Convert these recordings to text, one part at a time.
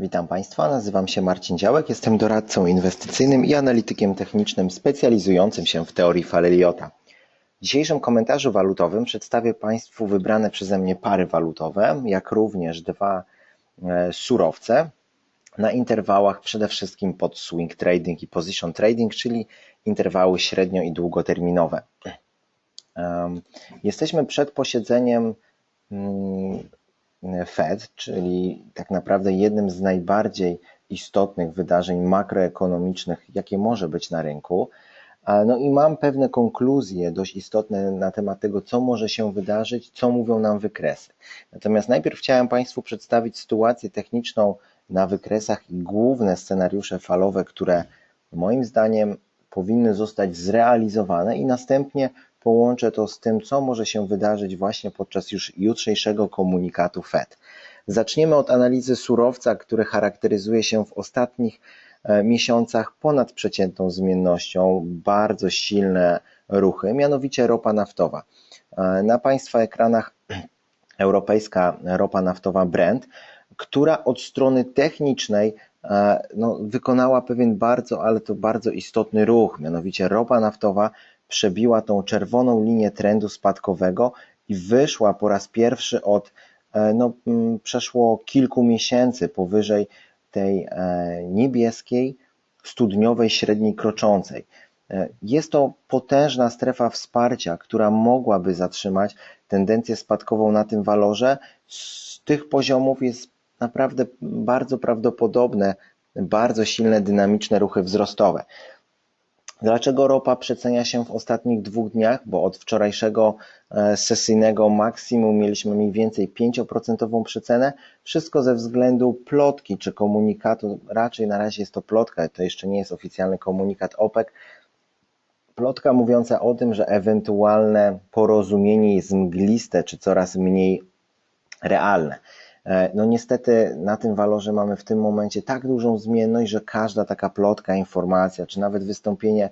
Witam Państwa, nazywam się Marcin Działek, jestem doradcą inwestycyjnym i analitykiem technicznym specjalizującym się w teorii Faleliota. W dzisiejszym komentarzu walutowym przedstawię Państwu wybrane przeze mnie pary walutowe, jak również dwa e, surowce na interwałach przede wszystkim pod swing trading i position trading, czyli interwały średnio i długoterminowe. Jesteśmy przed posiedzeniem mm, Fed, czyli tak naprawdę jednym z najbardziej istotnych wydarzeń makroekonomicznych, jakie może być na rynku. No i mam pewne konkluzje dość istotne na temat tego, co może się wydarzyć, co mówią nam wykresy. Natomiast najpierw chciałem Państwu przedstawić sytuację techniczną na wykresach i główne scenariusze falowe, które moim zdaniem powinny zostać zrealizowane i następnie połączę to z tym, co może się wydarzyć właśnie podczas już jutrzejszego komunikatu Fed. Zaczniemy od analizy surowca, który charakteryzuje się w ostatnich e, miesiącach ponadprzeciętną zmiennością, bardzo silne ruchy, mianowicie ropa naftowa. E, na Państwa ekranach europejska ropa naftowa Brent, która od strony technicznej e, no, wykonała pewien bardzo, ale to bardzo istotny ruch, mianowicie ropa naftowa przebiła tą czerwoną linię trendu spadkowego i wyszła po raz pierwszy od e, no, mm, przeszło kilku miesięcy powyżej tej e, niebieskiej studniowej średniej kroczącej. E, jest to potężna strefa wsparcia, która mogłaby zatrzymać tendencję spadkową na tym walorze. Z tych poziomów jest naprawdę bardzo prawdopodobne bardzo silne dynamiczne ruchy wzrostowe. Dlaczego ropa przecenia się w ostatnich dwóch dniach? Bo od wczorajszego e, sesyjnego maksimum mieliśmy mniej więcej 5% przecenę. Wszystko ze względu plotki czy komunikatu, raczej na razie jest to plotka, to jeszcze nie jest oficjalny komunikat OPEC. Plotka mówiąca o tym, że ewentualne porozumienie jest mgliste czy coraz mniej realne. E, no niestety na tym walorze mamy w tym momencie tak dużą zmienność, że każda taka plotka, informacja, czy nawet wystąpienie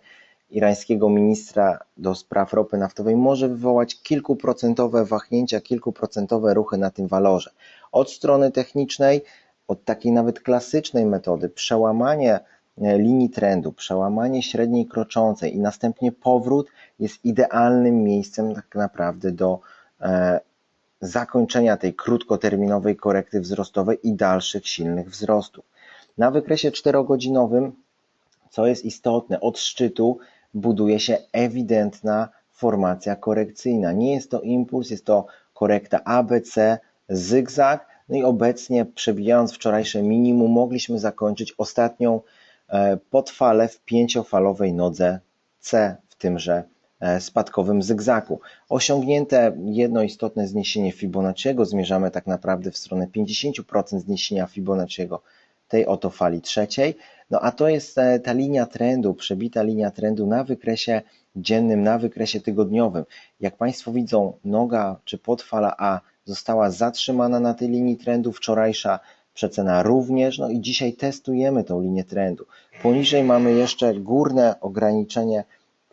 irańskiego ministra do spraw ropy naftowej może wywołać kilkuprocentowe wahnięcia, kilkuprocentowe ruchy na tym walorze. Od strony technicznej, od takiej nawet klasycznej metody, przełamanie e, linii trendu, przełamanie średniej kroczącej i następnie powrót jest idealnym miejscem tak naprawdę do e, zakończenia tej krótkoterminowej korekty wzrostowej i dalszych silnych wzrostów. Na wykresie czterogodzinowym, co jest istotne, od szczytu buduje się ewidentna formacja korekcyjna. Nie jest to impuls, jest to korekta ABC, zygzak. No i obecnie, przebijając wczorajsze minimum, mogliśmy zakończyć ostatnią e, podfalę w pięciofalowej nodze C w tymże spadkowym zygzaku. Osiągnięte jedno istotne zniesienie Fibonacciego, zmierzamy tak naprawdę w stronę 50% zniesienia Fibonacciego tej oto fali trzeciej. No a to jest e, ta linia trendu, przebita linia trendu na wykresie dziennym, na wykresie tygodniowym. Jak Państwo widzą, noga czy podfala A została zatrzymana na tej linii trendu, wczorajsza przecena również, no i dzisiaj testujemy tą linię trendu. Poniżej mamy jeszcze górne ograniczenie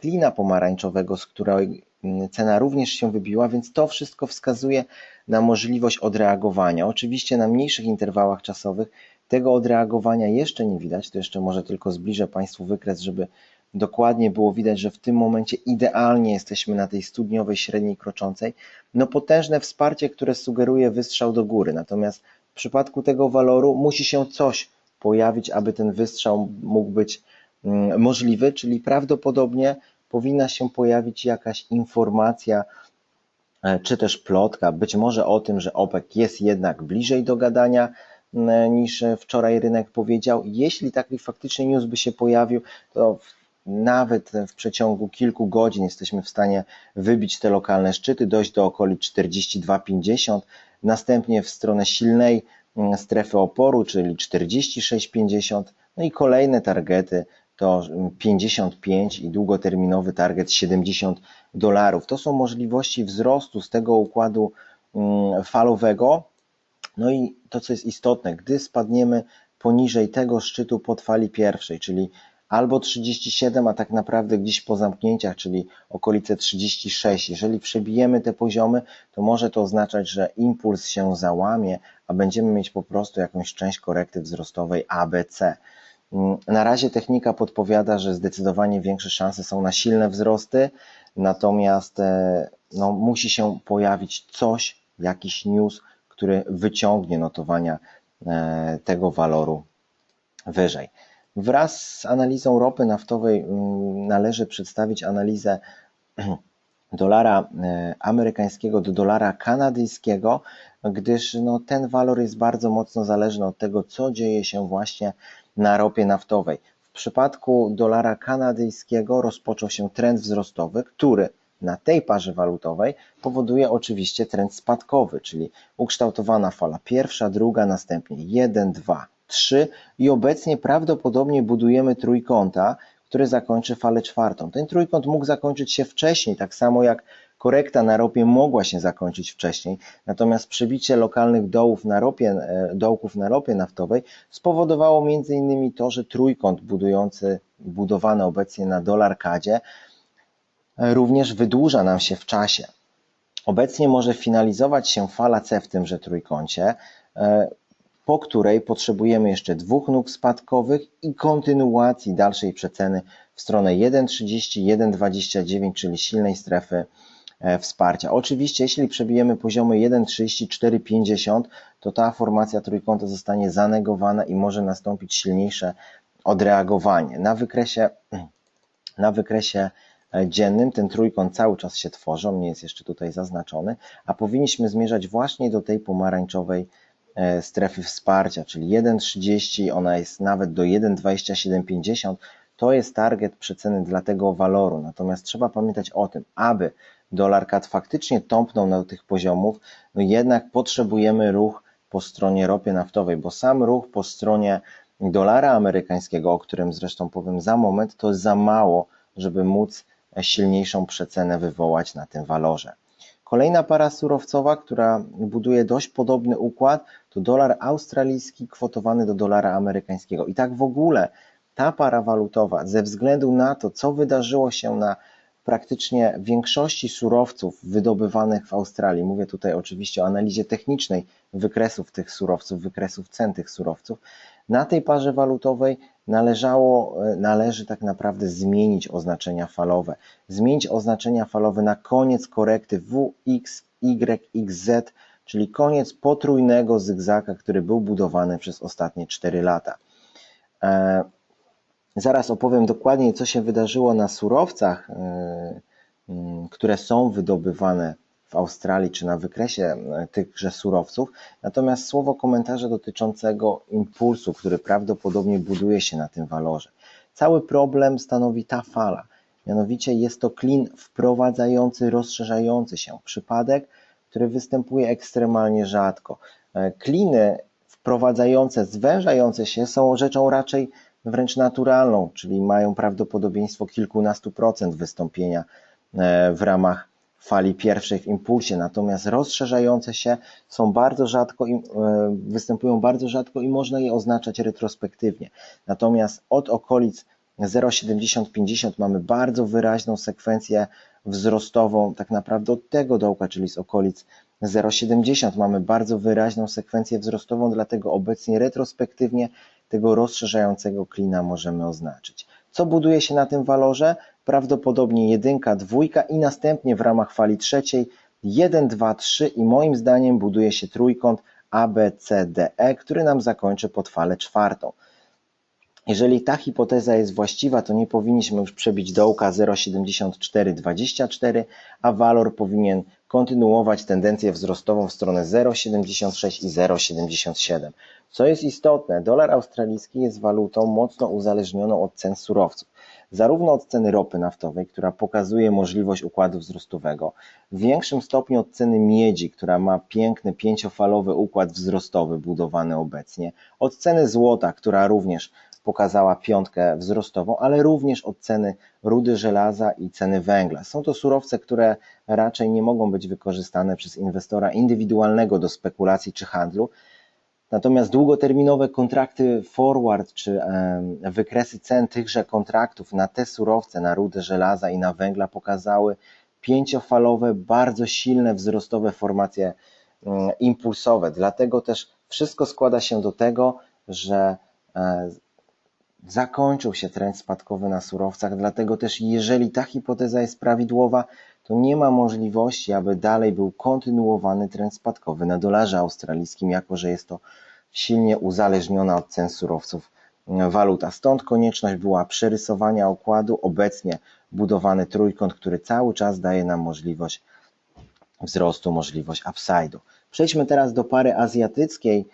klina pomarańczowego, z której mm, cena również się wybiła, więc to wszystko wskazuje na możliwość odreagowania. Oczywiście na mniejszych interwałach czasowych tego odreagowania jeszcze nie widać, to jeszcze może tylko zbliżę Państwu wykres, żeby dokładnie było widać, że w tym momencie idealnie jesteśmy na tej studniowej średniej kroczącej. No potężne wsparcie, które sugeruje wystrzał do góry, natomiast w przypadku tego waloru musi się coś pojawić, aby ten wystrzał mógł być mm, możliwy, czyli prawdopodobnie powinna się pojawić jakaś informacja, e, czy też plotka, być może o tym, że OPEC jest jednak bliżej do gadania niż wczoraj rynek powiedział. Jeśli taki faktycznie news by się pojawił, to nawet w przeciągu kilku godzin jesteśmy w stanie wybić te lokalne szczyty, dojść do okolic 42,50, następnie w stronę silnej strefy oporu, czyli 46,50, no i kolejne targety to 55 i długoterminowy target 70 dolarów. To są możliwości wzrostu z tego układu mm, falowego. No i to, co jest istotne, gdy spadniemy poniżej tego szczytu pod fali pierwszej, czyli albo 37, a tak naprawdę gdzieś po zamknięciach, czyli okolice 36. Jeżeli przebijemy te poziomy, to może to oznaczać, że impuls się załamie, a będziemy mieć po prostu jakąś część korekty wzrostowej ABC. Mm, na razie technika podpowiada, że zdecydowanie większe szanse są na silne wzrosty, natomiast e, no, musi się pojawić coś, jakiś news, który wyciągnie notowania e, tego waloru wyżej. Wraz z analizą ropy naftowej mm, należy przedstawić analizę dolara e, amerykańskiego do dolara kanadyjskiego, gdyż no, ten walor jest bardzo mocno zależny od tego, co dzieje się właśnie na ropie naftowej. W przypadku dolara kanadyjskiego rozpoczął się trend wzrostowy, który na tej parze walutowej powoduje oczywiście trend spadkowy, czyli ukształtowana fala pierwsza, druga, następnie 1, 2, 3 i obecnie prawdopodobnie budujemy trójkąta, który zakończy falę czwartą. Ten trójkąt mógł zakończyć się wcześniej, tak samo jak korekta na ropie mogła się zakończyć wcześniej, natomiast przebicie lokalnych dołów na ropie, e, dołków na ropie naftowej spowodowało innymi to, że trójkąt budujący, budowany obecnie na dolar kadzie e, również wydłuża nam się w czasie. Obecnie może finalizować się fala C w tymże trójkącie, e, po której potrzebujemy jeszcze dwóch nóg spadkowych i kontynuacji dalszej przeceny w stronę 1,30, 1,29, czyli silnej strefy wsparcia. Oczywiście, jeśli przebijemy poziomy 1,34,50, to ta formacja trójkąta zostanie zanegowana i może nastąpić silniejsze odreagowanie. Na wykresie, na wykresie e, dziennym ten trójkąt cały czas się tworzy, on nie jest jeszcze tutaj zaznaczony, a powinniśmy zmierzać właśnie do tej pomarańczowej E, strefy wsparcia, czyli 1,30, ona jest nawet do 1,2750, to jest target przeceny dla tego waloru. Natomiast trzeba pamiętać o tym, aby dolar CAD faktycznie tąpnął na tych poziomów, no jednak potrzebujemy ruch po stronie ropy naftowej, bo sam ruch po stronie dolara amerykańskiego, o którym zresztą powiem za moment, to za mało, żeby móc silniejszą przecenę wywołać na tym walorze. Kolejna para surowcowa, która buduje dość podobny układ, to dolar australijski kwotowany do dolara amerykańskiego. I tak w ogóle ta para walutowa, ze względu na to, co wydarzyło się na praktycznie większości surowców wydobywanych w Australii, mówię tutaj oczywiście o analizie technicznej wykresów tych surowców, wykresów cen tych surowców, na tej parze walutowej należało, e, należy tak naprawdę zmienić oznaczenia falowe. Zmienić oznaczenia falowe na koniec korekty WX, Y, XZ, czyli koniec potrójnego zygzaka, który był budowany przez ostatnie 4 lata. Zaraz opowiem dokładniej, co się wydarzyło na surowcach, e, które są wydobywane w Australii czy na wykresie e, tychże surowców. Natomiast słowo komentarza dotyczącego impulsu, który prawdopodobnie buduje się na tym walorze. Cały problem stanowi ta fala. Mianowicie jest to klin wprowadzający, rozszerzający się przypadek, który występuje ekstremalnie rzadko. E, kliny wprowadzające, zwężające się są rzeczą raczej wręcz naturalną, czyli mają prawdopodobieństwo kilkunastu procent wystąpienia e, w ramach fali pierwszej w impulsie, natomiast rozszerzające się są bardzo rzadko i e, występują bardzo rzadko i można je oznaczać retrospektywnie. Natomiast od okolic 0,70-50 mamy bardzo wyraźną sekwencję wzrostową, tak naprawdę od tego dołka, czyli z okolic 0,70 mamy bardzo wyraźną sekwencję wzrostową, dlatego obecnie retrospektywnie tego rozszerzającego klina możemy oznaczyć. Co buduje się na tym walorze? Prawdopodobnie jedynka, dwójka i następnie w ramach fali trzeciej 1, 2, 3 i moim zdaniem buduje się trójkąt ABCDE, który nam zakończy pod falę czwartą. Jeżeli ta hipoteza jest właściwa, to nie powinniśmy już przebić dołka 0,7424, a walor powinien kontynuować tendencję wzrostową w stronę 0,76 i 0,77. Co jest istotne, dolar australijski jest walutą mocno uzależnioną od cen surowców. Zarówno od ceny ropy naftowej, która pokazuje możliwość układu wzrostowego, w większym stopniu od ceny miedzi, która ma piękny pięciofalowy układ wzrostowy budowany obecnie, od ceny złota, która również pokazała piątkę wzrostową, ale również od ceny rudy żelaza i ceny węgla. Są to surowce, które raczej nie mogą być wykorzystane przez inwestora indywidualnego do spekulacji czy handlu. Natomiast długoterminowe kontrakty forward czy wykresy cen tychże kontraktów na te surowce, na rudę żelaza i na węgla pokazały pięciofalowe, bardzo silne wzrostowe formacje impulsowe. Dlatego też wszystko składa się do tego, że e, zakończył się trend spadkowy na surowcach, dlatego też jeżeli ta hipoteza jest prawidłowa, to nie ma możliwości, aby dalej był kontynuowany trend spadkowy na dolarze australijskim, jako że jest to silnie uzależniona od cen surowców mm, waluta. Stąd konieczność była przerysowania układu, obecnie budowany trójkąt, który cały czas daje nam możliwość wzrostu, możliwość upside'u. Przejdźmy teraz do pary azjatyckiej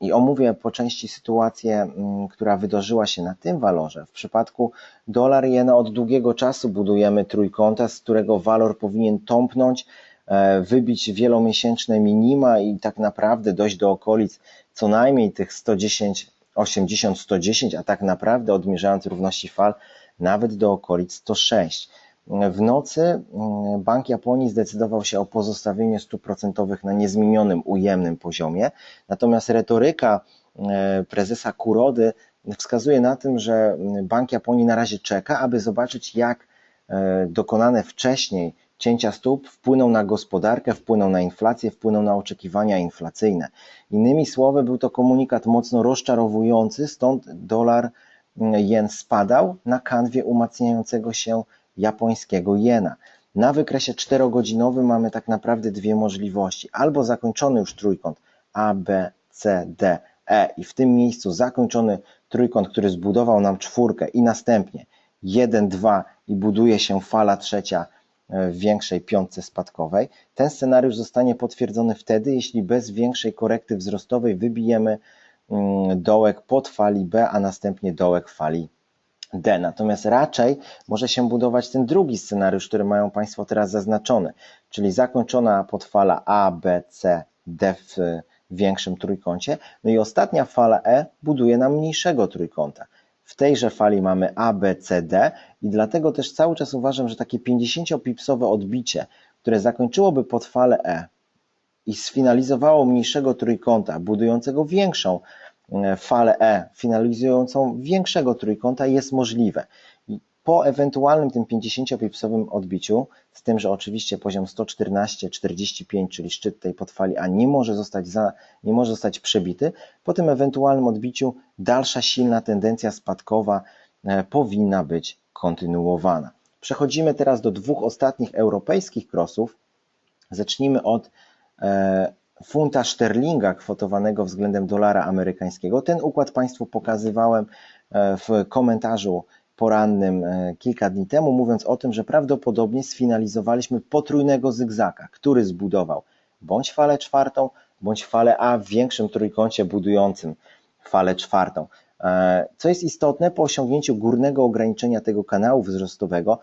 i omówię po części sytuację, mm, która wydarzyła się na tym walorze. W przypadku dolar jena od długiego czasu budujemy trójkąta, z którego walor powinien tąpnąć, e, wybić wielomiesięczne minima i tak naprawdę dojść do okolic co najmniej tych 110, 80, 110, a tak naprawdę odmierzając równości fal nawet do okolic 106. W nocy mm, Bank Japonii zdecydował się o pozostawieniu stóp procentowych na niezmienionym, ujemnym poziomie, natomiast retoryka e, prezesa Kurody wskazuje na tym, że Bank Japonii na razie czeka, aby zobaczyć jak e, dokonane wcześniej cięcia stóp wpłyną na gospodarkę, wpłyną na inflację, wpłyną na oczekiwania inflacyjne. Innymi słowy, był to komunikat mocno rozczarowujący, stąd dolar mm, jen spadał na kanwie umacniającego się japońskiego jena. Na wykresie czterogodzinowym mamy tak naprawdę dwie możliwości. Albo zakończony już trójkąt A, B, C, D, E i w tym miejscu zakończony trójkąt, który zbudował nam czwórkę i następnie 1, 2 i buduje się fala trzecia w większej piątce spadkowej. Ten scenariusz zostanie potwierdzony wtedy, jeśli bez większej korekty wzrostowej wybijemy mm, dołek pod fali B, a następnie dołek fali D. Natomiast raczej może się budować ten drugi scenariusz, który mają Państwo teraz zaznaczony, czyli zakończona podfala A, B, C, D w większym trójkącie. No i ostatnia fala E buduje nam mniejszego trójkąta. W tejże fali mamy A, B, C, D i dlatego też cały czas uważam, że takie 50-pipsowe odbicie, które zakończyłoby pod falę E i sfinalizowało mniejszego trójkąta, budującego większą falę E finalizującą większego trójkąta jest możliwe. Po ewentualnym tym 50-pipsowym odbiciu, z tym, że oczywiście poziom 114-45, czyli szczyt tej podfali A nie może zostać, za, nie może zostać przebity, po tym ewentualnym odbiciu dalsza silna tendencja spadkowa e, powinna być kontynuowana. Przechodzimy teraz do dwóch ostatnich europejskich krosów. Zacznijmy od e, funta sterlinga kwotowanego względem dolara amerykańskiego. Ten układ Państwu pokazywałem e, w komentarzu porannym e, kilka dni temu, mówiąc o tym, że prawdopodobnie sfinalizowaliśmy potrójnego zygzaka, który zbudował bądź falę czwartą, bądź falę A w większym trójkącie budującym falę czwartą. E, co jest istotne, po osiągnięciu górnego ograniczenia tego kanału wzrostowego,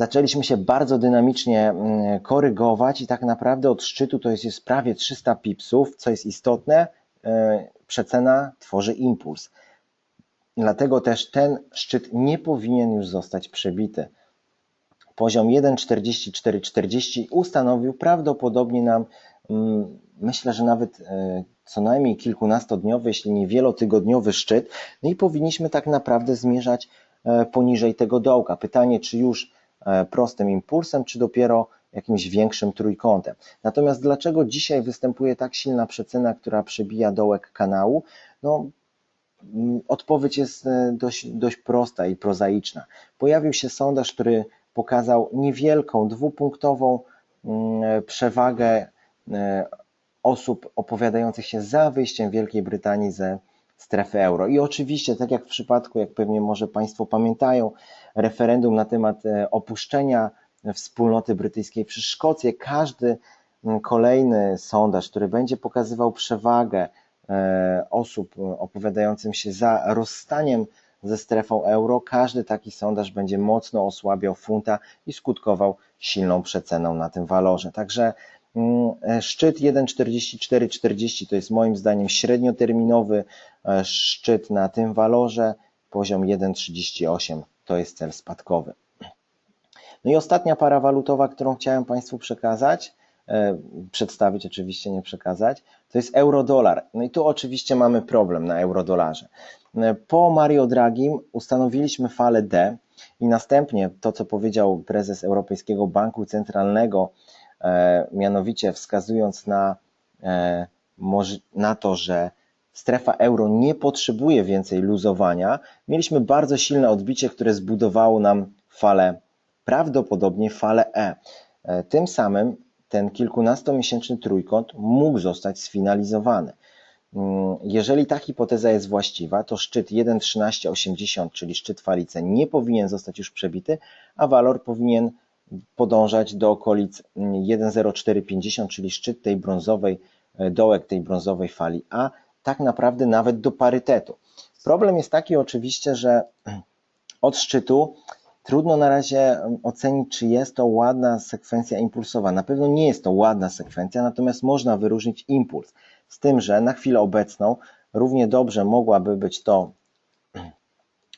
zaczęliśmy się bardzo dynamicznie mm, korygować i tak naprawdę od szczytu to jest, jest prawie 300 pipsów, co jest istotne, e, przecena tworzy impuls. Dlatego też ten szczyt nie powinien już zostać przebity. Poziom 1,4440 ustanowił prawdopodobnie nam, mm, myślę, że nawet e, co najmniej kilkunastodniowy, jeśli nie wielotygodniowy szczyt, no i powinniśmy tak naprawdę zmierzać e, poniżej tego dołka. Pytanie, czy już prostym impulsem, czy dopiero jakimś większym trójkątem. Natomiast dlaczego dzisiaj występuje tak silna przecena, która przebija dołek kanału? No, mm, odpowiedź jest e, dość, dość prosta i prozaiczna. Pojawił się sondaż, który pokazał niewielką, dwupunktową mm, przewagę e, osób opowiadających się za wyjściem Wielkiej Brytanii ze strefy euro. I oczywiście, tak jak w przypadku, jak pewnie może Państwo pamiętają, referendum na temat e, opuszczenia wspólnoty brytyjskiej przez Szkocję, każdy kolejny sondaż, który będzie pokazywał przewagę e, osób opowiadającym się za rozstaniem ze strefą euro, każdy taki sondaż będzie mocno osłabiał funta i skutkował silną przeceną na tym walorze. Także e, szczyt 1,4440 to jest moim zdaniem średnioterminowy e, szczyt na tym walorze. Poziom 1,38 to jest cel spadkowy. No i ostatnia para walutowa, którą chciałem Państwu przekazać, e, przedstawić, oczywiście nie przekazać, to jest euro-dolar. No i tu oczywiście mamy problem na euro-dolarze. E, po Mario Draghi ustanowiliśmy falę D i następnie to, co powiedział prezes Europejskiego Banku Centralnego, mianowicie wskazując na, na to, że strefa euro nie potrzebuje więcej luzowania, mieliśmy bardzo silne odbicie, które zbudowało nam falę, prawdopodobnie falę E. e. Tym samym ten kilkunastomiesięczny trójkąt mógł zostać sfinalizowany. Mm, jeżeli ta hipoteza jest właściwa, to szczyt 1,1380, czyli szczyt fali C, nie powinien zostać już przebity, a walor powinien podążać do okolic 1,0450, czyli szczyt tej brązowej, e, dołek tej brązowej fali A, tak naprawdę nawet do parytetu. Problem jest taki oczywiście, że od szczytu trudno na razie ocenić, czy jest to ładna sekwencja impulsowa. Na pewno nie jest to ładna sekwencja, natomiast można wyróżnić impuls. Z tym, że na chwilę obecną równie dobrze mogłaby być to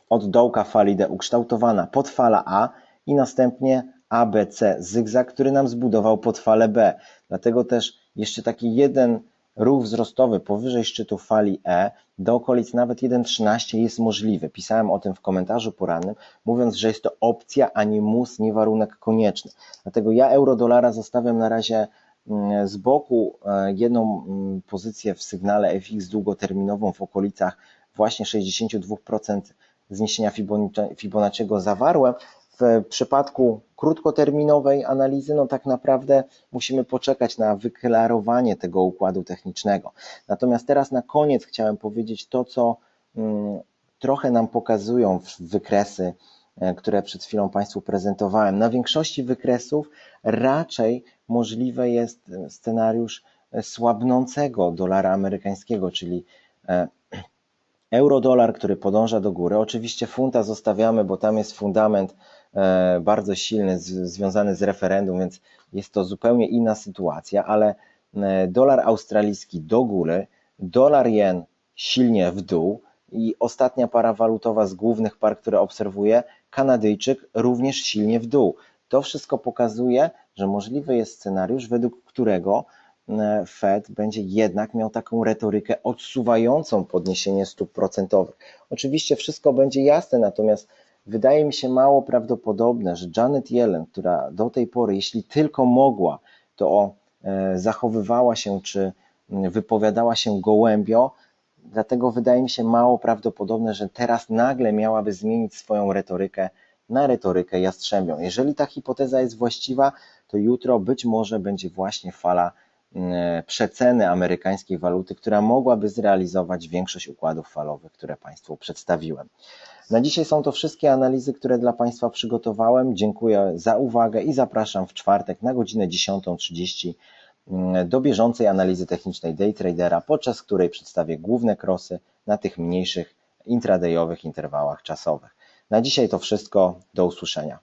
od dołka fali D ukształtowana podfala A i następnie ABC zygzak, który nam zbudował podfalę B. Dlatego też jeszcze taki jeden Ruch wzrostowy powyżej szczytu fali E do okolic nawet 1,13 jest możliwy. Pisałem o tym w komentarzu porannym, mówiąc, że jest to opcja, a nie mus, nie warunek konieczny. Dlatego ja euro-dolara zostawiam na razie mm, z boku e, jedną mm, pozycję w sygnale FX długoterminową w okolicach właśnie 62% zniesienia Fibonacciego zawarłem, w przypadku krótkoterminowej analizy, no tak naprawdę musimy poczekać na wyklarowanie tego układu technicznego. Natomiast teraz na koniec chciałem powiedzieć to, co mm, trochę nam pokazują wykresy, e, które przed chwilą Państwu prezentowałem. Na większości wykresów raczej możliwy jest scenariusz słabnącego dolara amerykańskiego, czyli e, euro-dolar, który podąża do góry. Oczywiście funta zostawiamy, bo tam jest fundament E, bardzo silny, związany z referendum, więc jest to zupełnie inna sytuacja, ale e, dolar australijski do góry, dolar jen silnie w dół i ostatnia para walutowa z głównych par, które obserwuję, Kanadyjczyk również silnie w dół. To wszystko pokazuje, że możliwy jest scenariusz, według którego e, Fed będzie jednak miał taką retorykę odsuwającą podniesienie stóp procentowych. Oczywiście wszystko będzie jasne, natomiast Wydaje mi się mało prawdopodobne, że Janet Yellen, która do tej pory, jeśli tylko mogła, to e, zachowywała się czy wypowiadała się gołębio, dlatego wydaje mi się mało prawdopodobne, że teraz nagle miałaby zmienić swoją retorykę na retorykę jastrzębią. Jeżeli ta hipoteza jest właściwa, to jutro być może będzie właśnie fala przeceny amerykańskiej waluty, która mogłaby zrealizować większość układów falowych, które Państwu przedstawiłem. Na dzisiaj są to wszystkie analizy, które dla Państwa przygotowałem. Dziękuję za uwagę i zapraszam w czwartek na godzinę 10.30 mm, do bieżącej analizy technicznej day tradera, podczas której przedstawię główne krosy na tych mniejszych intradayowych interwałach czasowych. Na dzisiaj to wszystko. Do usłyszenia.